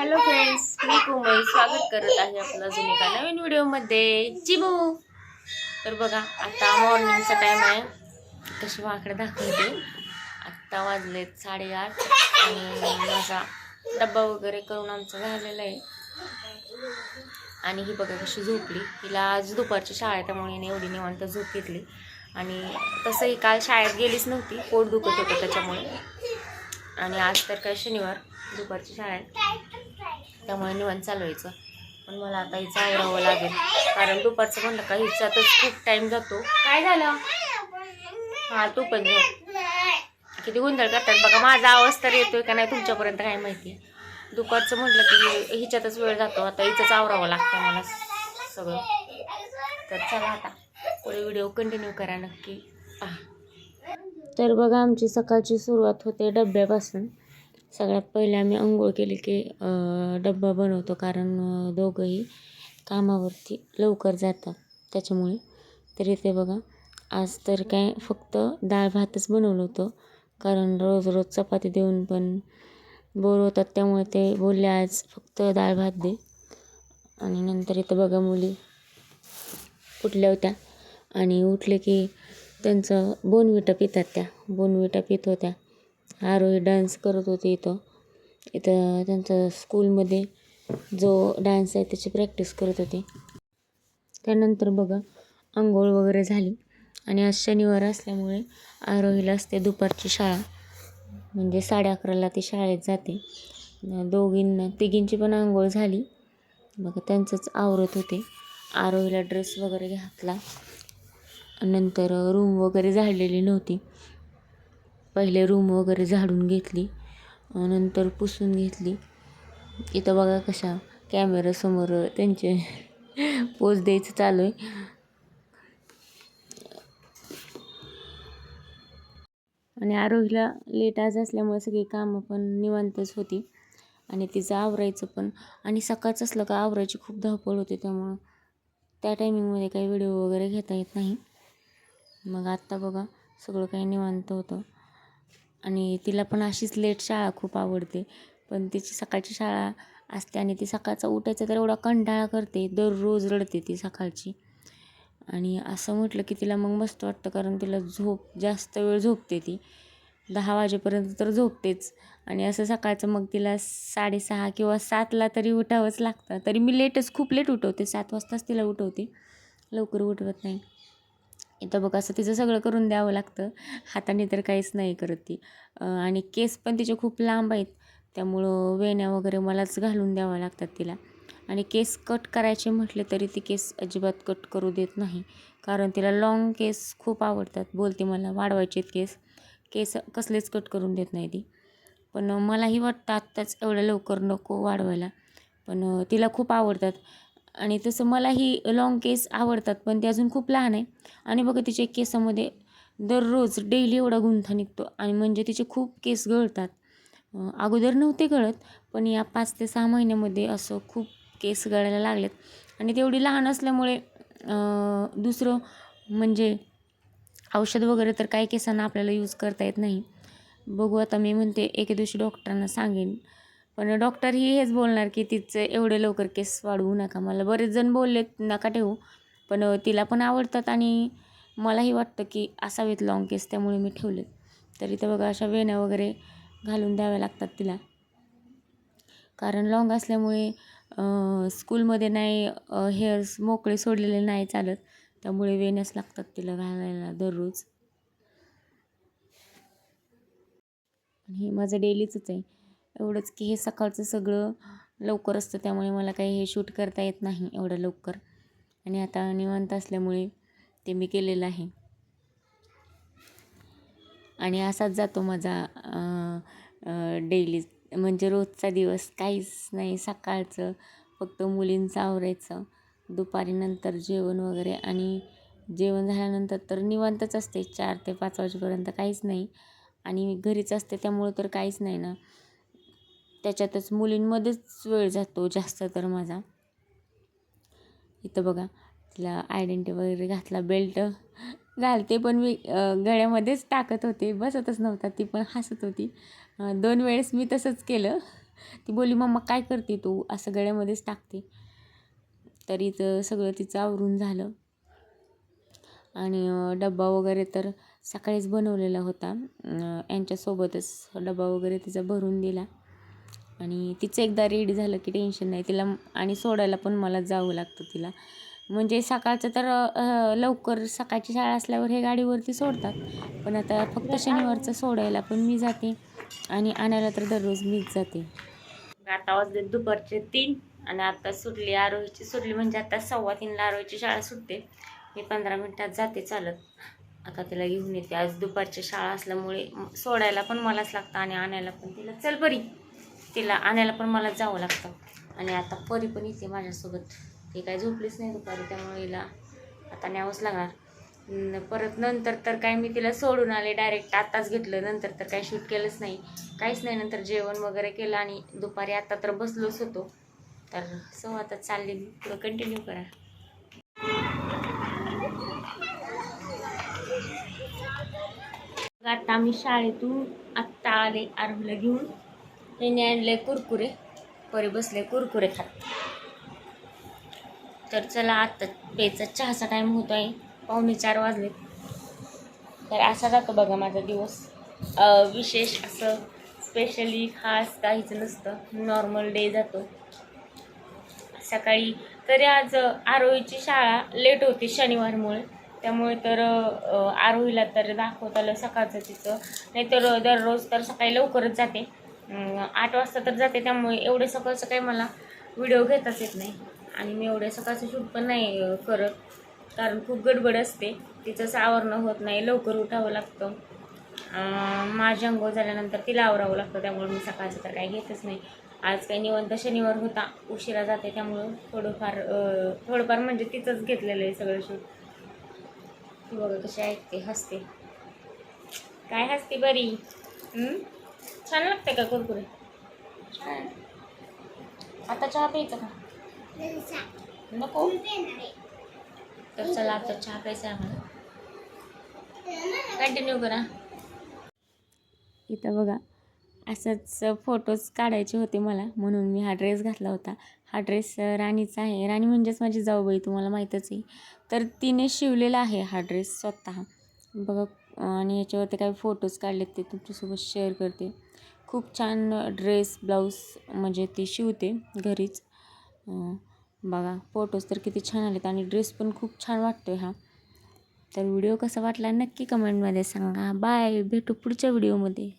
Hello friends मी कोमल स्वागत करत आहे आपला जुने एका नवीन व्हिडिओमध्ये चिमू तर बघा आता मॉर्निंगचा टाईम आहे. कशी वाकडे दाखवते. आत्ता वाजलेत साडेआठ आणि माझा डब्बा वगैरे करून आमचा झालेला आहे. आणि ही बघा कशी झोपली. तिला आज दुपारची शाळा आहे त्यामुळे हिने एवढी निवांत झोप घेतली. आणि तसंही काल शाळेत गेलीच नव्हती. पोट दुखत होतं त्याच्यामुळे. आणि आज तर काय शनिवार. दुपारची शाळा आहे त्यामुळे निवांत चालवायचं पण मला आता हिचं आवरावं लागेल. कारण दुपारचं म्हणलं का हिच्यातच खूप टाईम जातो. काय झालं? हां तू पण किती गोंधळ करतात बघा माझा आवाज तर येतोय का नाही तुमच्यापर्यंत काय माहिती. दुपारचं म्हटलं की हिच्यातच वेळ जातो. आता हिचंच आवरावं लागतं मला सगळं. तर चला आता पुढे व्हिडिओ कंटिन्यू करा नक्की. पहा तर बघा आमची सकाळची सुरुवात होते डब्यापासून. सगळ्यात पहिले आम्ही अंघोळ केली की डब्बा बनवतो कारण दोघंही कामावरती लवकर जातात त्याच्यामुळे. तर इथे बघा आज तर काय फक्त डाळ भातच बनवलं होतं. कारण रोज रोज चपाती देऊन पण बोर होतात त्यामुळे ते बोलले आज फक्त डाळ भात दे. आणि नंतर इथं बघा मुली उठल्या होत्या. आणि उठले की त्यांचं बोनविटा पितात त्या बोनविटा पित होत्या. आरोही डान्स करत होते इथं. इथं त्यांचं स्कूलमध्ये जो डान्स आहे त्याची प्रॅक्टिस करत होते. त्यानंतर बघा आंघोळ वगैरे झाली. आणि आज शनिवार असल्यामुळे आरोहीला असते दुपारची शाळा. म्हणजे साडे अकराला ती शाळेत जाते. दोघींना तिघींची पण आंघोळ झाली. बघा त्यांचंच आवरत होते. आरोहीला ड्रेस वगैरे घातला. नंतर रूम वगैरे झाडलेली नव्हती. पहिले रूम वगैरे झाडून घेतली नंतर पुसून घेतली. इथं बघा कशा कॅमेरासमोर त्यांचे पोज द्यायचं चालू आहे. आणि आरोहीला लेट आज असल्यामुळे सगळी कामं पण निवांतच होती. आणि तिचं आवरायचं पण. आणि सकाळचं असलं का आवरायची खूप धावपळ होती त्यामुळं त्या टायमिंगमध्ये काही व्हिडिओ वगैरे घेता येत नाही. मग आत्ता बघा सगळं काही निवांत होतं. आणि तिला पण अशीच लेट शाळा खूप आवडते. पण तिची सकाळची शाळा असते आणि ती सकाळचा उठायचा तर एवढा कंटाळा करते. दररोज रडते ती सकाळची. आणि असं म्हटलं की तिला मग मस्त वाटतं कारण तिला झोप जास्त वेळ झोपते ती. दहा वाजेपर्यंत तर झोपतेच. आणि असं सकाळचं मग तिला साडेसहा किंवा सातला तरी उठावंच लागतं. तरी मी लेटच खूप लेट उठवते. सात वाजताच तिला उठवते. लवकर उठवत नाही. इथं बघ असं तिचं सगळं करून द्यावं लागतं. हाताने तर काहीच नाही करत ती. आणि केस पण तिचे खूप लांब आहेत. त्यामुळं वेण्या वगैरे मलाच घालून द्यावं लागतात तिला. आणि केस कट करायचे म्हटले तरी ती केस अजिबात कट करू देत नाही. कारण तिला लाँग केस खूप आवडतात. बोलते मला वाढवायचे केस. केस कसलेच कट करून देत नाही ती. पण मलाही वाटतं आत्ताच एवढं लवकर नको वाढवायला. पण तिला खूप आवडतात. आणि तसं मलाही लाँग केस आवडतात पण ते अजून खूप लहान आहे. आणि बघा तिच्या केसामध्ये दररोज डेली एवढा गुंथा निघतो आणि म्हणजे तिचे खूप केस गळतात. अगोदर नव्हते गळत पण या पाच ते सहा महिन्यामध्ये असं खूप केस गळायला लागलेत. आणि तेवढी लहान असल्यामुळे दुसरं म्हणजे औषध वगैरे तर काही केसांना आपल्याला यूज करता येत नाही. बघू आता मी म्हणते एके दिवशी डॉक्टरांना सांगेन. पण डॉक्टरही हेच बोलणार की तिचं एवढे लवकर केस वाढवू नका. मला बरेच जण बोललेत नका ठेवू. पण तिला पण आवडतात आणि मलाही वाटतं की असावेत लॉंग केस त्यामुळे मी ठेवले. तरी तर बघा अशा वेण्या वगैरे घालून द्याव्या लागतात तिला. कारण लॉंग असल्यामुळे स्कूलमध्ये नाही हेअर्स मोकळे सोडलेले नाही चालत. त्यामुळे वेण्याच लागतात तिला घालायला दररोज. हे माझं डेलीचंच आहे. एवढंच की हे सकाळचं सगळं लवकर असतं त्यामुळे मला काही हे शूट करता येत नाही एवढं लवकर. आणि आता निवांत असल्यामुळे ते मी केलेलं आहे. आणि असाच जातो माझा डेली. म्हणजे रोजचा दिवस काहीच नाही सकाळचं फक्त मुलींचं आवरायचं दुपारी नंतर जेवण वगैरे. आणि जेवण झाल्यानंतर तर निवांतच असते चार ते पाच वाजेपर्यंत काहीच नाही. आणि घरीच असते त्यामुळं तर काहीच नाही ना. त्याच्यातच मुलींमध्येच वेळ जातो जास्त तर माझा. इथं बघा तिला आयडेंटी वगैरे घातला बेल्ट घालते पण मी गळ्यामध्येच टाकत होते. बसतच नव्हता ती पण हसत होती. दोन वेळेस मी तसंच केलं. ती बोलली मम्मा काय करते तू? असं गळ्यामध्येच टाकते. तरी तर सगळं तिचं आवरून झालं. आणि डब्बा वगैरे तर सकाळीच बनवलेला होता. यांच्यासोबतच डबा वगैरे तिचा भरून दिला. आणि तिचं एकदा रेडी झालं की टेन्शन नाही. तिला आणि सोडायला पण मला जावं लागतं तिला. म्हणजे सकाळचं तर लवकर सकाळची शाळा असल्यावर हे गाडीवरती सोडतात. पण आता फक्त शनिवारचं सोडायला पण मी जाते आणि आणायला तर दररोज मीच जाते. आता वाजले दुपारचे तीन आणि आता सुटली आरोहीची सुटली म्हणजे आता सव्वा तीनला आरोहीची शाळा सुटते. मी पंधरा मिनिटात जाते चालत. आता तिला घेऊन येते. आज दुपारची शाळा असल्यामुळे सोडायला पण मलाच लागतं आणि आणायला पण तिला. चल बरी. तिला आणायला पण मला जावं लागतं. आणि आता परी पण येते माझ्यासोबत. ती काय झोपलीच नाही दुपारी त्यामुळे हिला आता न्यावंच लागणार. परत नंतर तर काय मी तिला सोडून आले डायरेक्ट. आत्ताच घेतलं नंतर तर काही शूट केलंच नाही. काहीच नाही नंतर जेवण वगैरे केलं आणि दुपारी आता तर बसलोच होतो. तर सो आता चालले मी. पुढं कंटिन्यू करा. आता आम्ही शाळेतून आत्ता आले आरोहला घेऊन. त्याने आणले कुरकुरे. परी बसले कुरकुरे खात. तर चला आता पेचा चहाचा टाईम होतो आहे पावणे चार वाजले तर असा जातो बघा माझा दिवस. विशेष असं स्पेशली खास काहीच नसतं. नॉर्मल डे जातो. सकाळी तरी आज आरोहीची शाळा लेट होती शनिवारमुळे. त्यामुळे तर आरोहीला तर दाखवत आलं सकाळचं तिचं. नाहीतर दररोज तर सकाळी लवकरच जाते. आठ वाजता तर जाते त्यामुळे एवढे सकाळचं काही मला व्हिडिओ घेताच येत नाही. आणि मी एवढ्या सकाळचं शूट पण नाही करत. कारण खूप गडबड असते. तिचं आवरणं होत नाही लवकर उठावं लागतं. माझी अंघोळ झाल्यानंतर तिला आवरावं लागतं त्यामुळे मी सकाळचं तर काही घेतच नाही. आज काही निवंत शनिवार होता उशिरा जाते त्यामुळं थोडंफार थोडंफार म्हणजे तिचंच घेतलेलं आहे सगळं शूट. ती बघा कशी ऐकते हसते. काय हसते बरी? हं? छान लागते का कुरकुरे छान. आता चहा प्यायचा का? नको. तर चला आता चहा प्यायचा आम्हाला. कंटिन्यू करा. इथं बघा असंच फोटोज काढायचे होते मला म्हणून मी हा ड्रेस घातला होता. हा ड्रेस राणीचा आहे. राणी म्हणजेच माझी जाऊबाई तुम्हाला माहीतच आहे. तर तिने शिवलेला आहे हा ड्रेस स्वतः. बघा आणि याच्यावरती काही फोटोज काढलेत ते तुमच्यासोबत शेअर करते. खूप छान ड्रेस ब्लाऊज म्हणजे ती शिवते घरीच. बघा फोटोज तर किती छान आलेत आणि ड्रेस पण खूप छान वाटतोय हा. तर व्हिडिओ कसा वाटला नक्की कमेंटमध्ये सांगा. बाय. भेटू पुढच्या व्हिडिओमध्ये.